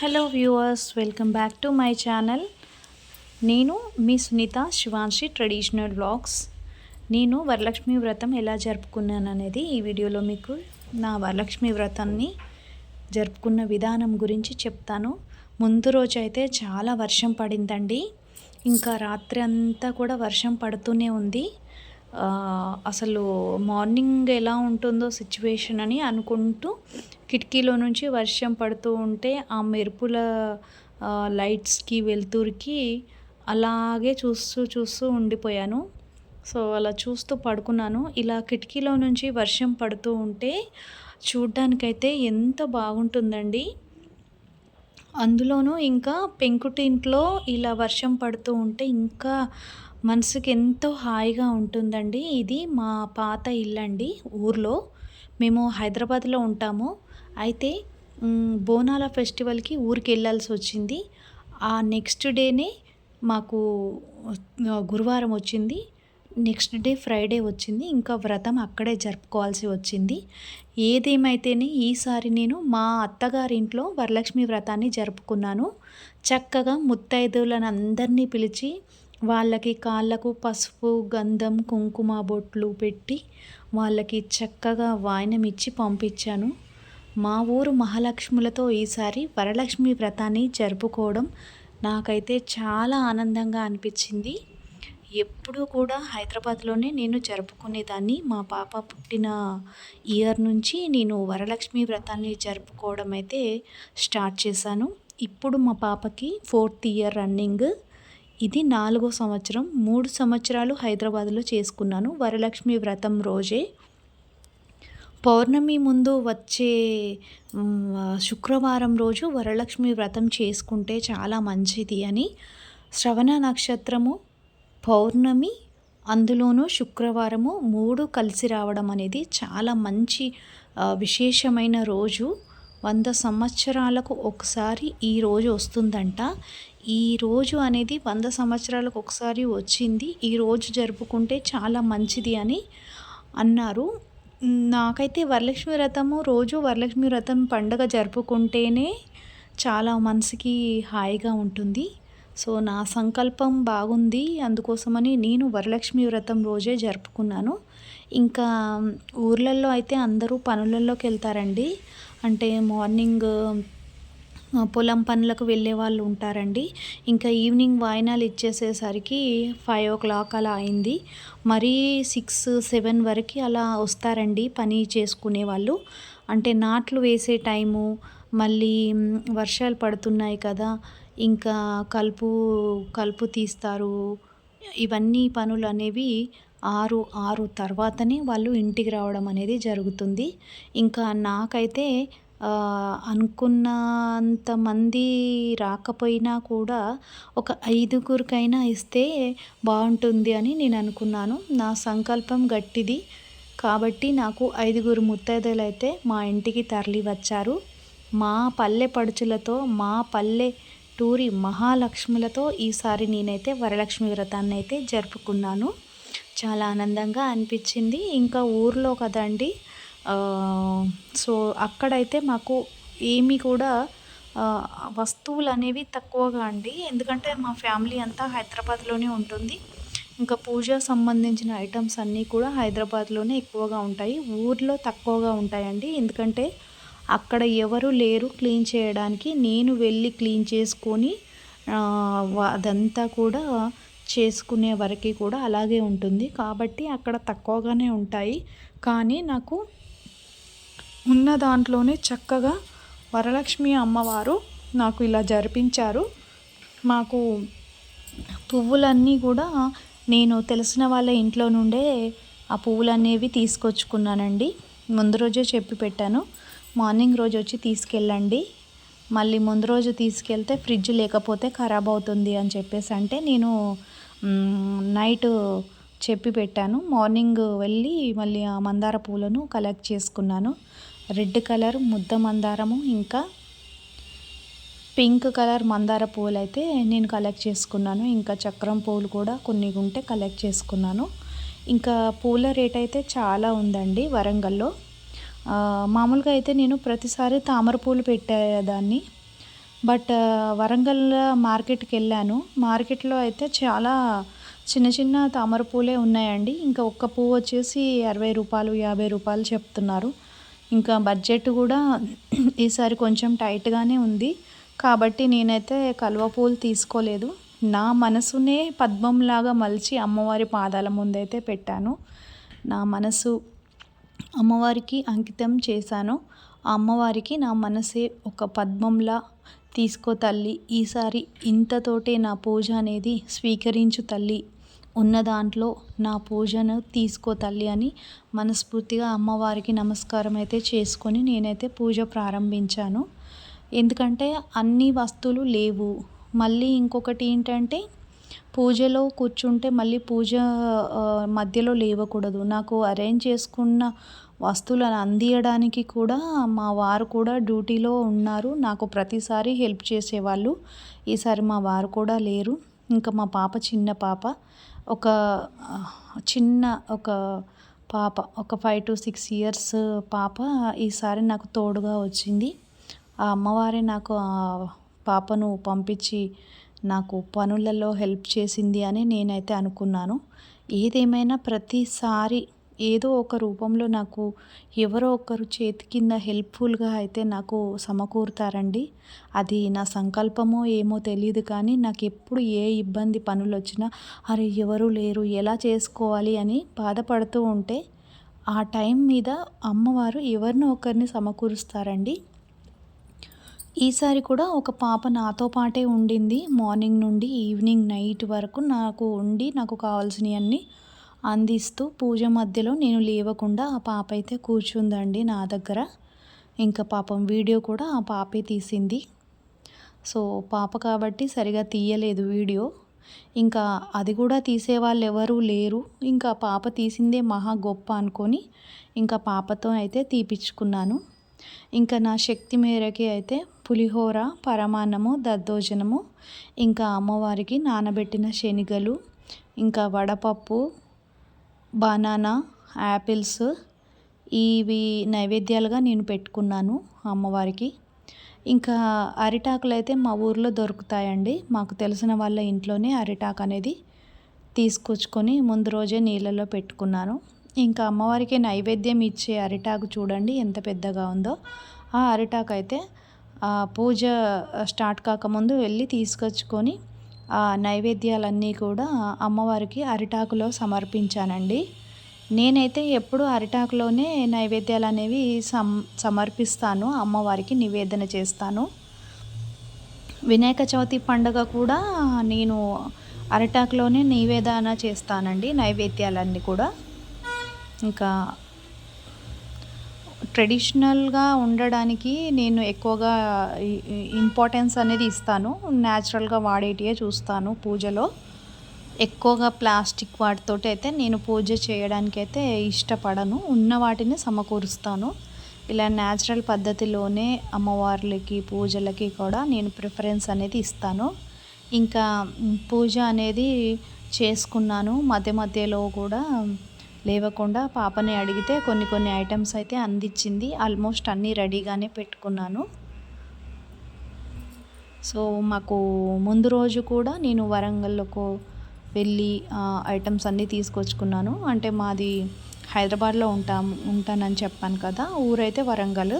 Hello viewers welcome back to my channel నేను మీ Sunitha Shivanshi traditional vlogs నేను వరలక్ష్మి వ్రతం ఎలా జరుపుకున్నాను అనేది ఈ వీడియోలో మీకు నా వరలక్ష్మి వ్రతాన్ని జరుపుకున్న విధానం గురించి చెప్తాను. ముందు రోజు అయితే చాలా వర్షం పడిందండి. ఇంకా రాత్రి అంతా కూడా వర్షం పడుతూనే ఉంది. అసలు మార్నింగ్ ఎలా ఉంటుందో సిచ్యువేషన్ అని అనుకుంటూ కిటికీలో నుంచి వర్షం పడుతూ ఉంటే ఆ మెరుపుల లైట్స్కి వెలుతురికి అలాగే చూస్తూ చూస్తూ ఉండిపోయాను. సో అలా చూస్తూ పడుకున్నాను. ఇలా కిటికీలో నుంచి వర్షం పడుతూ ఉంటే చూడ్డానికైతే ఎంత బాగుంటుందండి. అందులోనూ ఇంకా పెంకుటింట్లో ఇలా వర్షం పడుతూ ఉంటే ఇంకా మనసుకి ఎంతో హాయిగా ఉంటుందండి. ఇది మా పాత ఇల్లు అండి ఊర్లో. మేము హైదరాబాద్లో ఉంటాము. అయితే బోనాల ఫెస్టివల్కి ఊరికి వెళ్ళాల్సి వచ్చింది ఆ నెక్స్ట్ డేనే మాకు గురువారం వచ్చింది. నెక్స్ట్ డే ఫ్రైడే వచ్చింది. ఇంకా వ్రతం అక్కడే జరుపుకోవాల్సి వచ్చింది. ఏదేమైతేనే ఈసారి నేను మా అత్తగారింట్లో వరలక్ష్మి వ్రతాన్ని జరుపుకున్నాను. చక్కగా ముత్తైదువులను అందరినీ పిలిచి వాళ్ళకి కాళ్ళకు పసుపు గంధం కుంకుమ బొట్లు పెట్టి వాళ్ళకి చక్కగా వాయినమిచ్చి ఇచ్చి పంపించాను. మా ఊరు మహాలక్ష్ములతో ఈసారి వరలక్ష్మి వ్రతాన్ని జరుపుకోవడం నాకైతే చాలా ఆనందంగా అనిపించింది. ఎప్పుడూ కూడా హైదరాబాద్లోనే నేను జరుపుకునేదాన్ని. మా పాప పుట్టిన ఇయర్ నుంచి నేను వరలక్ష్మి వ్రతాన్ని జరుపుకోవడం అయితే స్టార్ట్ చేశాను. ఇప్పుడు మా పాపకి ఫోర్త్ ఇయర్ రన్నింగ్. ఇది నాలుగో సంవత్సరం. మూడు సంవత్సరాలు హైదరాబాద్లో చేసుకున్నాను. వరలక్ష్మి వ్రతం రోజే. పౌర్ణమి ముందు వచ్చే శుక్రవారం రోజు వరలక్ష్మి వ్రతం చేసుకుంటే చాలా మంచిది అని శ్రవణ నక్షత్రము పౌర్ణమి అందులోనూ శుక్రవారము మూడు కలిసి రావడం అనేది చాలా మంచి విశేషమైన రోజు. వంద సంవత్సరాలకు ఒకసారి ఈ రోజు వస్తుందంట. ఈ రోజు అనేది వంద సంవత్సరాలకు ఒకసారి వచ్చింది. ఈ రోజు జరుపుకుంటే చాలా మంచిది అని అన్నారు. నాకైతే వరలక్ష్మి వ్రతము రోజు వరలక్ష్మి వ్రతం పండుగ జరుపుకుంటేనే చాలా మనసుకి హాయిగా ఉంటుంది. సో నా సంకల్పం బాగుంది. అందుకోసమని నేను వరలక్ష్మి వ్రతం రోజే జరుపుకున్నాను. ఇంకా ఊర్లలో అయితే అందరూ పనులలోకి వెళ్తారండి. అంటే మార్నింగ్ పొలం పనులకు వెళ్ళే వాళ్ళు ఉంటారండి. ఇంకా ఈవినింగ్ వాయినాలు ఇచ్చేసేసరికి ఫైవ్ ఓ క్లాక్ అలా అయింది. మరీ సిక్స్ సెవెన్ వరకు అలా వస్తారండి పని చేసుకునే వాళ్ళు. అంటే నాట్లు వేసే టైము మళ్ళీ వర్షాలు పడుతున్నాయి కదా ఇంకా కలుపు కలుపు తీస్తారు. ఇవన్నీ పనులు అనేవి ఆరు ఆరు తర్వాతనే వాళ్ళు ఇంటికి రావడం అనేది జరుగుతుంది. ఇంకా నాకైతే అనుకున్నంత మంది రాకపోయినా కూడా ఒక ఐదుగురికైనా ఇస్తే బాగుంటుంది అని నేను అనుకున్నాను. నా సంకల్పం గట్టిది. కాబట్టి నాకు ఐదుగురు ముత్తైదులు అయితే మా ఇంటికి తరలి వచ్చారు మా పల్లె పడుచులతో మా పల్లె టూరి మహాలక్ష్ములతో ఈసారి నేనైతే వరలక్ష్మి వ్రతాన్ని అయితే జరుపుకున్నాను. చాలా ఆనందంగా అనిపించింది. ఇంకా ఊర్లో కదండి సో అక్కడైతే మాకు ఏమి కూడా వస్తువులు అనేవి తక్కువగా అండి. ఎందుకంటే మా ఫ్యామిలీ అంతా హైదరాబాద్లోనే ఉంటుంది. ఇంకా పూజ సంబంధించిన ఐటమ్స్ అన్నీ కూడా హైదరాబాద్లోనే ఎక్కువగా ఉంటాయి. ఊర్లో తక్కువగా ఉంటాయండి. ఎందుకంటే అక్కడ ఎవరు లేరు క్లీన్ చేయడానికి. నేను వెళ్ళి క్లీన్ చేసుకొని అదంతా కూడా చేసుకునే వరకు కూడా అలాగే ఉంటుంది. కాబట్టి అక్కడ తక్కువగానే ఉంటాయి. కానీ నాకు ఉన్న దాంట్లోనే చక్కగా వరలక్ష్మి అమ్మవారు నాకు ఇలా జరిపించారు. మాకు పువ్వులన్నీ కూడా నేను తెలిసిన వాళ్ళ ఇంట్లో నుండే ఆ పువ్వులు అనేవి తీసుకొచ్చుకున్నానండి. ముందు రోజే చెప్పి పెట్టాను. మార్నింగ్ రోజు వచ్చి తీసుకెళ్ళండి. మళ్ళీ ముందు రోజు తీసుకెళ్తే ఫ్రిడ్జ్ లేకపోతే ఖరాబ్ అవుతుంది అని చెప్పేసి అంటే నేను నైట్ చెప్పి పెట్టాను. మార్నింగ్ వెళ్ళి మళ్ళీ ఆ మందార పూలను కలెక్ట్ చేసుకున్నాను. రెడ్ కలర్ ముద్ద మందారము ఇంకా పింక్ కలర్ మందార పూలు అయితే నేను కలెక్ట్ చేసుకున్నాను. ఇంకా చక్రం పూలు కూడా కొన్ని ఉంటే కలెక్ట్ చేసుకున్నాను. ఇంకా పూల రేట్ అయితే చాలా ఉందండి వరంగల్లో. మామూలుగా అయితే నేను ప్రతిసారి తామర పూలు పెట్టేదాన్ని. బట్ వరంగల్ మార్కెట్కి వెళ్ళాను. మార్కెట్లో అయితే చాలా చిన్న చిన్న తామర పూలే ఉన్నాయండి. ఇంకా ఒక్క పువ్వు వచ్చేసి అరవై రూపాయలు యాభై రూపాయలు చెప్తున్నారు. ఇంకా బడ్జెట్ కూడా ఈసారి కొంచెం టైట్గానే ఉంది. కాబట్టి నేనైతే కలువ పూలు తీసుకోలేదు. నా మనసునే పద్మంలాగా మలిచి అమ్మవారి పాదాల ముందైతే పెట్టాను. నా మనసు అమ్మవారికి అంకితం చేశాను. ఆ అమ్మవారికి నా మనసే ఒక పద్మంలా తీసుకో తల్లి. ఈసారి ఇంతతోటే నా పూజ అనేది స్వీకరించు తల్లి. ఉన్న దాంట్లో నా పూజను తీసుకో తల్లి అని మనస్ఫూర్తిగా అమ్మవారికి నమస్కారం అయితే చేసుకొని నేనైతే పూజ ప్రారంభించాను. ఎందుకంటే అన్ని వస్తువులు లేవు. మళ్ళీ ఇంకొకటి ఏంటంటే పూజలో కూర్చుంటే మళ్ళీ పూజ మధ్యలో లేవకూడదు. నాకు అరేంజ్ చేసుకున్న వస్తువులను అందియడానికి కూడా మా వారు కూడా డ్యూటీలో ఉన్నారు. నాకు ప్రతిసారి హెల్ప్ చేసేవాళ్ళు. ఈసారి మా వారు కూడా లేరు. ఇంకా మా పాప చిన్న పాప. ఒక చిన్న ఒక పాప ఒక ఫైవ్ టు సిక్స్ ఇయర్స్ పాప ఈసారి నాకు తోడుగా వచ్చింది. ఆ అమ్మవారే నాకు ఆ పాపను పంపించి నాకు పనులలో హెల్ప్ చేసింది అని నేనైతే అనుకున్నాను. ఏదేమైనా ప్రతిసారి ఏదో ఒక రూపంలో నాకు ఎవరో ఒకరు చేతి కింద హెల్ప్ఫుల్గా అయితే నాకు సమకూరుతారండి. అది నా సంకల్పమో ఏమో తెలియదు కానీ నాకు ఎప్పుడు ఏ ఇబ్బంది పనులు వచ్చినా అరే ఎవరు లేరు ఎలా చేసుకోవాలి? అని బాధపడుతూ ఉంటే ఆ టైం మీద అమ్మవారు ఎవరినో ఒకరిని సమకూరుస్తారండి. ఈసారి కూడా ఒక పాప నాతో పాటే ఉండింది. మార్నింగ్ నుండి ఈవినింగ్ నైట్ వరకు నాకు ఉండి నాకు కావాల్సినవన్నీ అందిస్తూ పూజ మధ్యలో నేను లేవకుండా ఆ పాప అయితే కూర్చుందండి నా దగ్గర. ఇంకా పాపం వీడియో కూడా ఆ పాపే తీసింది. సో పాప కాబట్టి సరిగా తీయలేదు వీడియో. ఇంకా అది కూడా తీసేవాళ్ళు ఎవరూ లేరు. ఇంకా పాప తీసిందే మహా గొప్ప అనుకొని ఇంకా పాపతో అయితే తీపిచ్చుకున్నాను. ఇంకా నా శక్తి మేరకి అయితే పులిహోర పరమాన్నము దద్దోజనము ఇంకా అమ్మవారికి నానబెట్టిన శనగలు ఇంకా వడపప్పు బనానా యాపిల్స్ ఇవి నైవేద్యాలుగా నేను పెట్టుకున్నాను అమ్మవారికి. ఇంకా అరిటాకులు అయితే మా ఊర్లో దొరుకుతాయండి. మాకు తెలిసిన వాళ్ళ ఇంట్లోనే అరిటాకు అనేది తీసుకొచ్చుకొని ముందు రోజే నీళ్ళలో పెట్టుకున్నాను. ఇంకా అమ్మవారికి నైవేద్యం ఇచ్చే అరిటాకు చూడండి ఎంత పెద్దగా ఉందో. ఆ అరిటాకు అయితే పూజ స్టార్ట్ కాకముందు వెళ్ళి తీసుకొచ్చుకొని నైవేద్యాలన్నీ కూడా అమ్మవారికి అరిటాకులో సమర్పించానండి. నేనైతే ఎప్పుడు అరిటాకులోనే నైవేద్యాలు అనేవి సమ్ సమర్పిస్తాను అమ్మవారికి నివేదన చేస్తాను. వినాయక చవితి పండుగ కూడా నేను అరిటాకులోనే నివేదన చేస్తానండి నైవేద్యాలన్నీ కూడా. ఇంకా ట్రెడిషనల్గా ఉండడానికి నేను ఎక్కువగా ఇంపార్టెన్స్ అనేది ఇస్తాను. న్యాచురల్గా వాడేటివే చూస్తాను పూజలో. ఎక్కువగా ప్లాస్టిక్ వాటితోటి అయితే నేను పూజ చేయడానికి అయితే ఇష్టపడను. ఉన్న వాటిని సమకూరుస్తాను. ఇలా న్యాచురల్ పద్ధతిలోనే అమ్మవార్లకి పూజలకి కూడా నేను ప్రిఫరెన్స్ అనేది ఇస్తాను. ఇంకా పూజ అనేది చేసుకున్నాను. మధ్య మధ్యలో కూడా లేవకుండా పాపని అడిగితే కొన్ని కొన్ని ఐటమ్స్ అయితే అందించింది. ఆల్మోస్ట్ అన్నీ రెడీగానే పెట్టుకున్నాను. సో మాకు ముందు రోజు కూడా నేను వరంగల్లోకి వెళ్ళి ఐటమ్స్ అన్నీ తీసుకొచ్చుకున్నాను. అంటే మాది హైదరాబాద్లో ఉంటాం ఉంటానని చెప్పాను కదా ఊరైతే వరంగల్.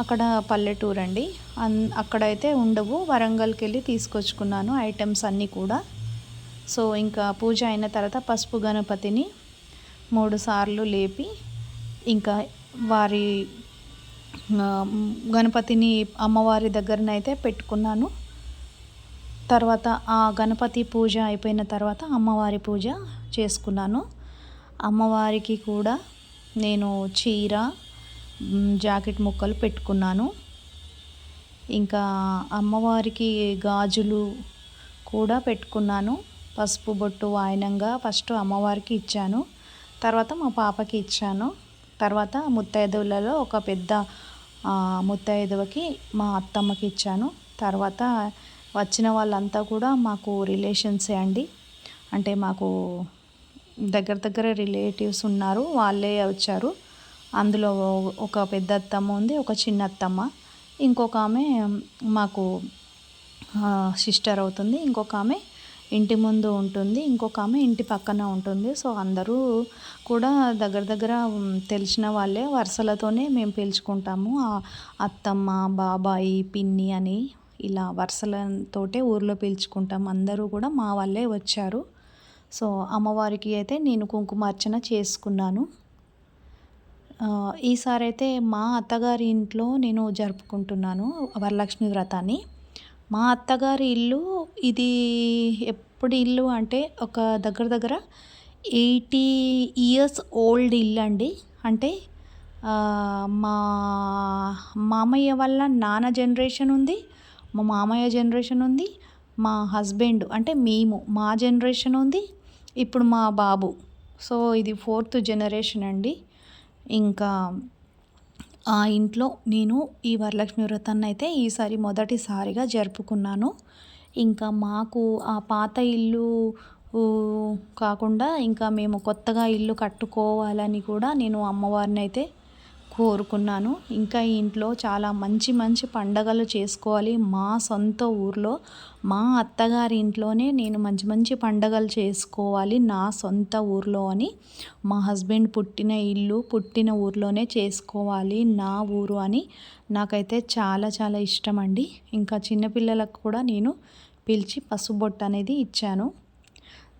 అక్కడ పల్లెటూరు అండి అన్ అక్కడైతే ఉండవు. వరంగల్కి వెళ్ళి తీసుకొచ్చుకున్నాను ఐటమ్స్ అన్నీ కూడా. సో ఇంకా పూజ అయిన తర్వాత పసుపు గణపతిని మూడు సార్లు లేపి ఇంకా వారి గణపతిని అమ్మవారి దగ్గరనైతే పెట్టుకున్నాను. తర్వాత ఆ గణపతి పూజ అయిపోయిన తర్వాత అమ్మవారి పూజ చేసుకున్నాను. అమ్మవారికి కూడా నేను చీర జాకెట్ ముక్కలు పెట్టుకున్నాను. ఇంకా అమ్మవారికి గాజులు కూడా పెట్టుకున్నాను. పసుపు బొట్టు వాయనంగా ఫస్ట్ అమ్మవారికి ఇచ్చాను. తర్వాత మా పాపకి ఇచ్చాను. తర్వాత ముత్తైదువులలో ఒక పెద్ద ముత్తైదువకి మా అత్తమ్మకి ఇచ్చాను. తర్వాత వచ్చిన వాళ్ళంతా కూడా మాకు రిలేషన్సే అండి. అంటే మాకు దగ్గర దగ్గర రిలేటివ్స్ ఉన్నారు వాళ్ళే వచ్చారు. అందులో ఒక పెద్ద అత్తమ్మ ఉంది ఒక చిన్న అత్తమ్మ. ఇంకొక ఆమె మాకు సిస్టర్ అవుతుంది. ఇంకొక ఆమె ఇంటి ముందు ఉంటుంది ఇంకొక ఆమె ఇంటి పక్కన ఉంటుంది. సో అందరూ కూడా దగ్గర దగ్గర తెలిసిన వాళ్ళే. వరుసలతోనే మేము పిలుచుకుంటాము. అత్తమ్మ బాబాయి పిన్ని అని ఇలా వరుసలతోటే ఊర్లో పిలుచుకుంటాం. అందరూ కూడా మా వాళ్ళే వచ్చారు. సో అమ్మవారికి అయితే నేను కుంకుమార్చన చేసుకున్నాను. ఈసారి అయితే మా అత్తగారి ఇంట్లో నేను జరుపుకుంటున్నాను వరలక్ష్మి వ్రతాన్ని. మా అత్తగారి ఇల్లు ఇది ఎప్పుడు ఇల్లు అంటే ఒక దగ్గర దగ్గర ఎయిటీ ఇయర్స్ ఓల్డ్ ఇల్లు అండి. అంటే మా మామయ్య వల్ల నాన్న జనరేషన్ ఉంది మా మామయ్య జనరేషన్ ఉంది మా హస్బెండ్ అంటే మేము మా జనరేషన్ ఉంది ఇప్పుడు మా బాబు. సో ఇది ఫోర్త్ జనరేషన్ అండి. ఇంకా ఆ ఇంట్లో నేను ఈ వరలక్ష్మి వ్రతాన్ని అయితే ఈసారి మొదటిసారిగా జరుపుకున్నాను. ఇంకా మాకు ఆ పాత ఇల్లు కాకుండా ఇంకా మేము కొత్తగా ఇల్లు కట్టుకోవాలని కూడా నేను అమ్మవారిని అయితే కోరుకున్నాను. ఇంకా ఇంట్లో చాలా మంచి మంచి పండగలు చేసుకోవాలి. మా సొంత ఊర్లో మా అత్తగారి ఇంట్లోనే నేను మంచి మంచి పండగలు చేసుకోవాలి. నా సొంత ఊర్లో అని మా హస్బెండ్ పుట్టిన ఇల్లు పుట్టిన ఊర్లోనే చేసుకోవాలి. నా ఊరు అని నాకైతే చాలా చాలా ఇష్టం అండి ఇంకా చిన్నపిల్లలకు కూడా నేను పిలిచి పసుబొట్టు అనేది ఇచ్చాను.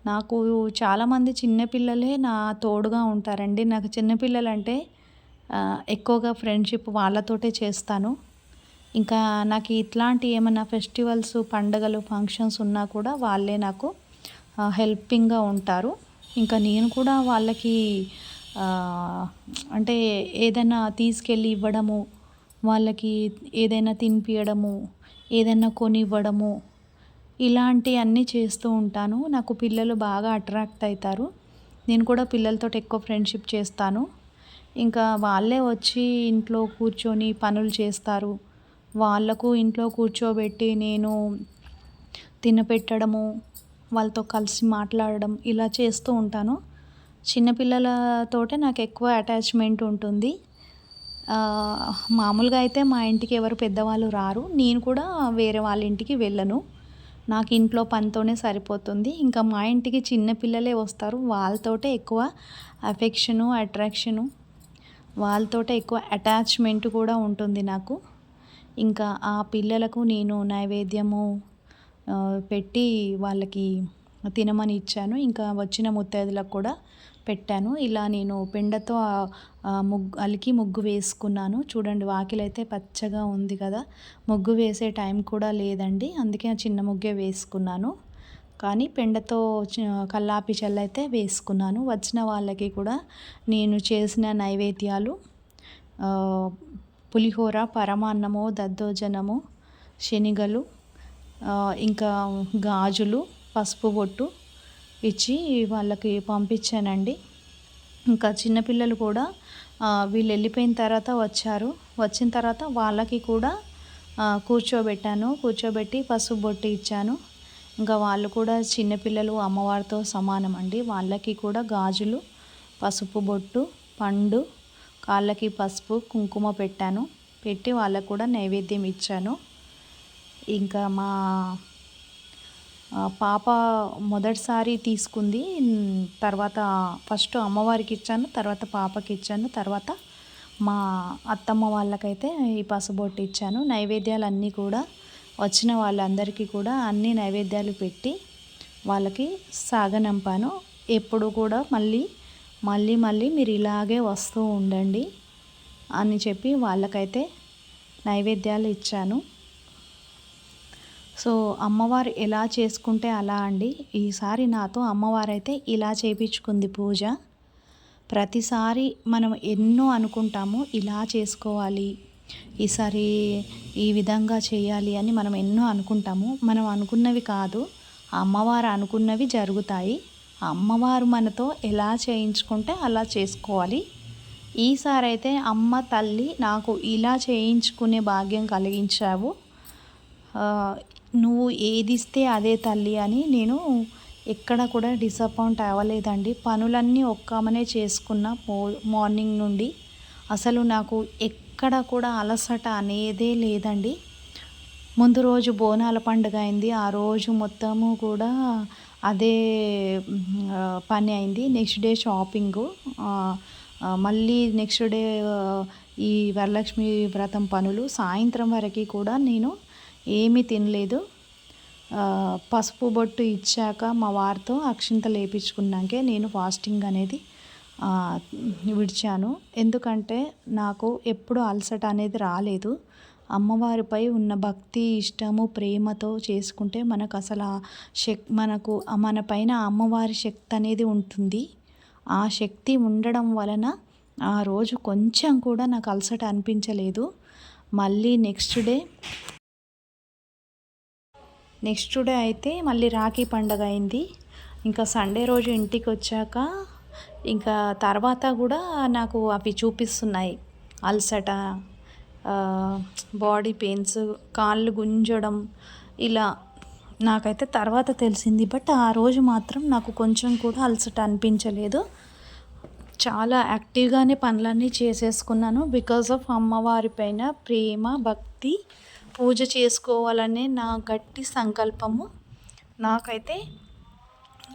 నాకు చాలామంది చిన్నపిల్లలే నా తోడుగా ఉంటారండి. నాకు చిన్నపిల్లలంటే ఎక్కువగా ఫ్రెండ్షిప్ వాళ్ళతోటే చేస్తాను. ఇంకా నాకు ఇట్లాంటి ఏమైనా ఫెస్టివల్స్ పండగలు ఫంక్షన్స్ ఉన్నా కూడా వాళ్ళే నాకు హెల్పింగ్గా ఉంటారు. ఇంకా నేను కూడా వాళ్ళకి అంటే ఏదైనా తీసుకెళ్ళి ఇవ్వడము వాళ్ళకి ఏదైనా తినిపించడము ఏదైనా కొనివ్వడము ఇలాంటి అన్నీ చేస్తూ ఉంటాను. నాకు పిల్లలు బాగా అట్రాక్ట్ అవుతారు నేను కూడా పిల్లలతో ఎక్కువ ఫ్రెండ్షిప్ చేస్తాను. ఇంకా వాళ్ళే వచ్చి ఇంట్లో కూర్చొని పనులు చేస్తారు. వాళ్ళకు ఇంట్లో కూర్చోబెట్టి నేను తినపెట్టడము వాళ్ళతో కలిసి మాట్లాడడం ఇలా చేస్తూ ఉంటాను. చిన్నపిల్లలతోటే నాకు ఎక్కువ అటాచ్మెంట్ ఉంటుంది. మామూలుగా అయితే మా ఇంటికి ఎవరు పెద్దవాళ్ళు రారు. నేను కూడా వేరే వాళ్ళ ఇంటికి వెళ్ళను. నాకు ఇంట్లో పనితోనే సరిపోతుంది. ఇంకా మా ఇంటికి చిన్నపిల్లలే వస్తారు. వాళ్ళతోటే ఎక్కువ అఫెక్షను అట్రాక్షను వాళ్ళతోటే ఎక్కువ అటాచ్మెంట్ కూడా ఉంటుంది నాకు. ఇంకా ఆ పిల్లలకు నేను నైవేద్యము పెట్టి వాళ్ళకి తినమని ఇచ్చాను. ఇంకా వచ్చిన ముత్తైదులకు కూడా పెట్టాను. ఇలా నేను పెండతో ముగ్గు అలికి ముగ్గు వేసుకున్నాను. చూడండి వాకిలైతే పచ్చగా ఉంది కదా. ముగ్గు వేసే టైం కూడా లేదండి. అందుకే చిన్న ముగ్గే వేసుకున్నాను. కానీ పెండతో కల్లాపి చల్లైతే వేసుకున్నాను. వచ్చిన వాళ్ళకి కూడా నేను చేసిన నైవేద్యాలు పులిహోర పరమాన్నము దద్దోజనము శనిగలు ఇంకా గాజులు పసుపు బొట్టు ఇచ్చి వాళ్ళకి పంపించానండి. ఇంకా చిన్నపిల్లలు కూడా వీళ్ళు వెళ్ళిపోయిన తర్వాత వచ్చారు. వచ్చిన తర్వాత వాళ్ళకి కూడా కూర్చోబెట్టాను. కూర్చోబెట్టి పసుపు బొట్టు ఇచ్చాను. ఇంకా వాళ్ళు కూడా చిన్నపిల్లలు అమ్మవారితో సమానం అండి వాళ్ళకి కూడా గాజులు పసుపు బొట్టు పండు కాళ్ళకి పసుపు కుంకుమ పెట్టాను. పెట్టి వాళ్ళకు కూడా నైవేద్యం ఇచ్చాను. ఇంకా మా పాప మొదటిసారి తీసుకుంది. తర్వాత ఫస్ట్ అమ్మవారికి ఇచ్చాను తర్వాత పాపకి ఇచ్చాను తర్వాత మా అత్తమ్మ వాళ్ళకైతే ఈ పసుబొట్టు ఇచ్చాను. నైవేద్యాలు అన్నీ కూడా వచ్చిన వాళ్ళందరికీ కూడా అన్ని నైవేద్యాలు పెట్టి వాళ్ళకి సాగనంపాను. ఎప్పుడు కూడా మళ్ళీ మళ్ళీ మళ్ళీ మీరు ఇలాగే వస్తూ ఉండండి అని చెప్పి వాళ్ళకైతే నైవేద్యాలు ఇచ్చాను. సో అమ్మవారు ఎలా చేసుకుంటే అలా అండి. ఈసారి నాతో అమ్మవారైతే ఇలా చేపించుకుంది పూజ. ప్రతిసారి మనం ఎన్నో అనుకుంటాము ఇలా చేసుకోవాలి. ఈసారి ఈ విధంగా చేయాలి అని మనం ఎన్నో అనుకుంటాము. మనం అనుకున్నవి కాదు అమ్మవారు అనుకున్నవి జరుగుతాయి. అమ్మవారు మనతో ఎలా చేయించుకుంటే అలా చేసుకోవాలి. ఈసారి అయితే అమ్మ తల్లి నాకు ఇలా చేయించుకునే భాగ్యం కలిగించావు. నువ్వు ఏది ఇస్తే అదే తల్లి అని నేను ఎక్కడ కూడా డిసప్పాయింట్ అవ్వలేదండి. పనులన్నీ ఒక్కమనే చేసుకున్న మార్నింగ్ నుండి అసలు నాకు ఎక్కడ కూడా అలసట అనేదే లేదండి. ముందు రోజు బోనాల పండుగ అయింది. ఆ రోజు మొత్తము కూడా అదే పని అయింది. Next day shopping. మళ్ళీ నెక్స్ట్ డే ఈ వరలక్ష్మి వ్రతం పనులు. సాయంత్రం వరకు కూడా నేను ఏమీ తినలేదు. పసుపు బొట్టు ఇచ్చాక మా వారితో అక్షింత లేపించుకున్నాకే నేను ఫాస్టింగ్ అనేది విడిచాను. ఎందుకంటే నాకు ఎప్పుడు అలసట అనేది రాలేదు. అమ్మవారిపై ఉన్న భక్తి ఇష్టము ప్రేమతో చేసుకుంటే మనకు అసలు ఆ శక్ మనకు మన పైన అమ్మవారి శక్తి అనేది ఉంటుంది. ఆ శక్తి ఉండడం వలన ఆ రోజు కొంచెం కూడా నాకు అలసట అనిపించలేదు. మళ్ళీ నెక్స్ట్ డే నెక్స్ట్ డే అయితే మళ్ళీ రాఖీ పండగ అయింది. ఇంకా సండే రోజు ఇంటికి వచ్చాక ఇంకా తర్వాత కూడా నాకు అవి చూపిస్తున్నాయి. అలసట బాడీ పెయిన్స్ కాళ్ళు గుంజడం ఇలా నాకైతే తర్వాత తెలిసింది. బట్ ఆ రోజు మాత్రం నాకు కొంచెం కూడా అలసట అనిపించలేదు. చాలా యాక్టివ్గానే పనులన్నీ చేసేసుకున్నాను. బికాస్ ఆఫ్ అమ్మవారి పైన ప్రేమ భక్తి పూజ చేసుకోవాలనే నా గట్టి సంకల్పము. నాకైతే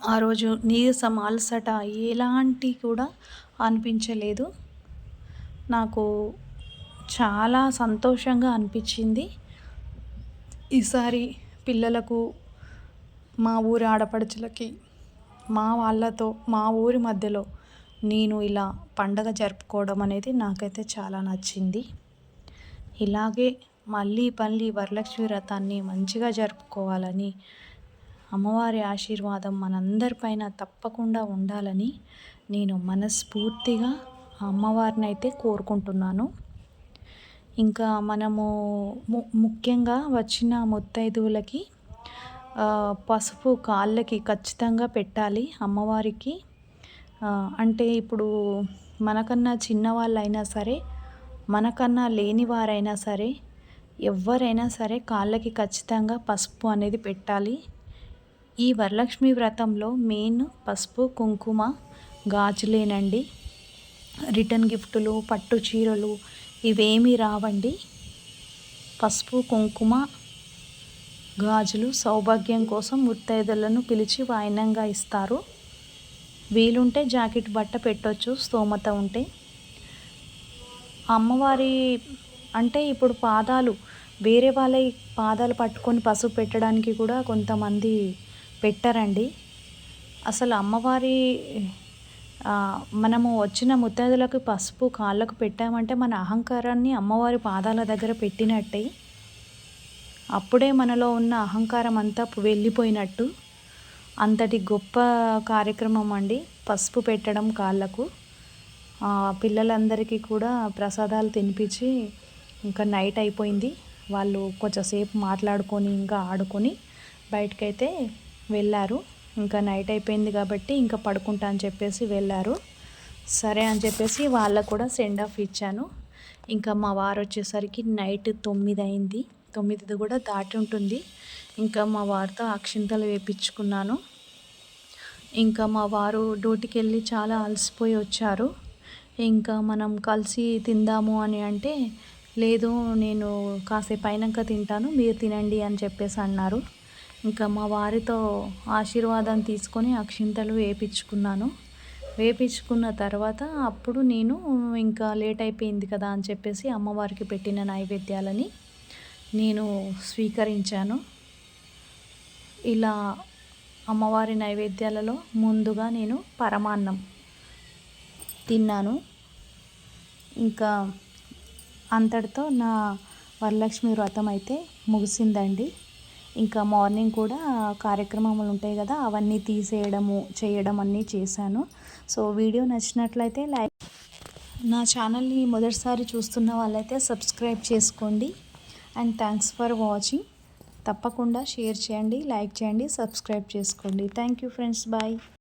ఆ రోజు నీరసం అలసట ఎలాంటి కూడా అనిపించలేదు. నాకు చాలా సంతోషంగా అనిపించింది. ఈసారి పిల్లలకు మా ఊరి ఆడపడుచులకి మా వాళ్ళతో మా ఊరి మధ్యలో నేను ఇలా పండగ జరుపుకోవడం అనేది నాకైతే చాలా నచ్చింది. ఇలాగే మళ్ళీ మళ్ళీ వరలక్ష్మి వ్రతాన్ని మంచిగా జరుపుకోవాలని అమ్మవారి ఆశీర్వాదం మనందరిపైన తప్పకుండా ఉండాలని నేను మనస్ఫూర్తిగా అమ్మవారిని అయితే కోరుకుంటున్నాను. ఇంకా మనము ము ముఖ్యంగా వచ్చిన ముత్తైదువులకి పసుపు కాళ్ళకి ఖచ్చితంగా పెట్టాలి అమ్మవారికి. అంటే ఇప్పుడు మనకన్నా చిన్నవాళ్ళైనా సరే మనకన్నా లేని వారైనా సరే ఎవరైనా సరే కాళ్ళకి ఖచ్చితంగా పసుపు అనేది పెట్టాలి. ఈ వరలక్ష్మి వ్రతంలో మెయిన్ పసుపు కుంకుమ గాజులేనండి. రిటర్న్ గిఫ్టులు పట్టు చీరలు ఇవేమీ రావండి. పసుపు కుంకుమ గాజులు సౌభాగ్యం కోసం ముత్తైదులను పిలిచి వాయినంగా ఇస్తారు. వీలుంటే జాకెట్ బట్ట పెట్టవచ్చు స్తోమత ఉంటే. అమ్మవారి అంటే ఇప్పుడు పాదాలు వేరే వాళ్ళ పాదాలు పట్టుకొని పసుపు పెట్టడానికి కూడా కొంతమంది పెట్టారండి. అసలు అమ్మవారి మనము వచ్చిన ముత్తైదులకు పసుపు కాళ్ళకు పెట్టామంటే మన అహంకారాన్ని అమ్మవారి పాదాల దగ్గర పెట్టినట్టే. అప్పుడే మనలో ఉన్న అహంకారం అంతా వెళ్ళిపోయినట్టు. అంతటి గొప్ప కార్యక్రమం అండి పసుపు పెట్టడం కాళ్ళకు. పిల్లలందరికీ కూడా ప్రసాదాలు తినిపించి ఇంకా నైట్ అయిపోయింది. వాళ్ళు కొంచెంసేపు మాట్లాడుకొని ఇంకా ఆడుకొని బయటకైతే వెళ్ళారు. ఇంకా నైట్ అయిపోయింది కాబట్టి ఇంకా పడుకుంటా అని చెప్పేసి వెళ్ళారు. సరే అని చెప్పేసి వాళ్ళకు కూడా సెండ్ ఆఫ్ ఇచ్చాను. ఇంకా మా వారు వచ్చేసరికి నైట్ తొమ్మిది అయింది. తొమ్మిది కూడా దాటి ఉంటుంది. ఇంకా మా వారితో అక్షింతలు వేపించుకున్నాను. ఇంకా మా వారు డ్యూటీకి వెళ్ళి చాలా అలసిపోయి వచ్చారు. ఇంకా మనం కలిసి తిందాము అని అంటే లేదు నేను కాసేపు అయినాక తింటాను మీరు తినండి అని చెప్పేసి అన్నారు. ఇంకా మా వారితో ఆశీర్వాదం తీసుకొని అక్షింతలు వేపించుకున్నాను. వేపించుకున్న తర్వాత అప్పుడు నేను ఇంకా లేట్ అయిపోయింది కదా అని చెప్పేసి అమ్మవారికి పెట్టిన నైవేద్యాలని నేను స్వీకరించాను. ఇలా అమ్మవారి నైవేద్యాలలో ముందుగా నేను పరమాన్నం తిన్నాను. ఇంకా అంతటితో నా వరలక్ష్మి వ్రతం అయితే ముగిసిందండి. ఇంకా మార్నింగ్ కూడా కార్యక్రమాలు ఉంటాయి కదా అవన్నీ తీసేయడము చేయడం అన్నీ చేశాను. సో వీడియో నచ్చినట్లయితే లైక్ నా ఛానల్ని మొదటిసారి చూస్తున్న వాళ్ళైతే సబ్స్క్రైబ్ చేసుకోండి. And thanks for watching. తప్పకుండా షేర్ చేయండి లైక్ చేయండి సబ్స్క్రైబ్ చేసుకోండి. Thank you friends bye.